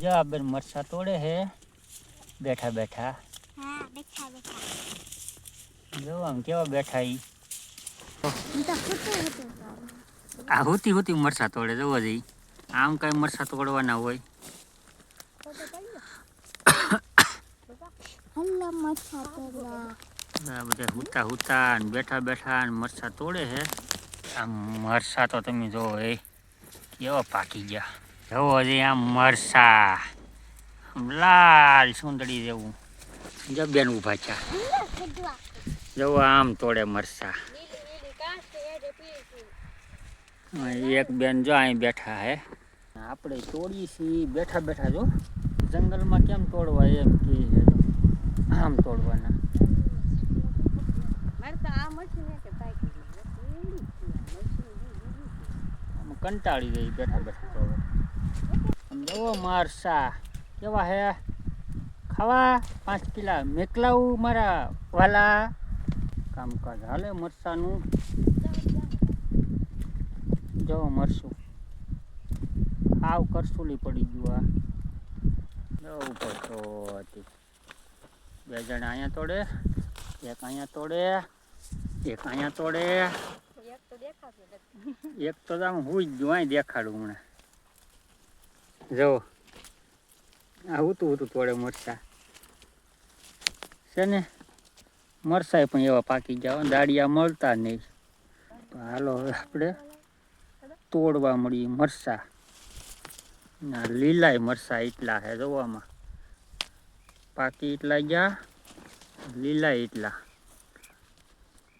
જો આ બેન મરચા તોડે હે. બેઠા બેઠા. હા બેઠા બેઠા. જો આમ કેવા બેઠા ઈ. આ હુતી હુતી મરસા તોડે જોવો જઈ આમ કઈ મરચા તોડવાના હોય. આ બધા હુતા હુતા બેઠા બેઠા મરચા તોડે હે. આમ મરચા તો તમે જોવો એ કેવા પાકી ગયા. જોવો હજી આમ મરસા. લાલ સુંદડી જેવું. જો બેન ઊભા છે. જોવો આમ તોડે મરસા. એક બેન જો અહીં બેઠા હે. આપણે તોડીએ છીએ. બેઠા બેઠા જો. જંગલમાં કેમ તોડવા એમ કે આમ તોડવાના. કંટાળી ગઈ બેઠા બેઠા તો આમ મારસા. કેવા હે? ખાવા? પાંચ કિલા. મેકલાવું મારા વાલા. કામકાજ હાલે મરસાનું. જો મરશું આવ કરસુલી પડી ગયું આ. જો પડતો હતી બે જણા અહીંયા તોડે. એક અહીંયા તોડે. એક અહીંયા તોડે. એક તો આમ હું જ અહીં દેખાડું હમણાં. જો. આ હતું હુતું તોડે મરસા છે ને? મરસાય પણ એવા પાકી ગયા દાડિયા મળતા નહીં. તો હાલો હવે આપણે તોડવા મળી મરસા ના લીલાય મરસા એટલા છે જોવામાં. પાકી એટલા ગયા લીલા એટલા.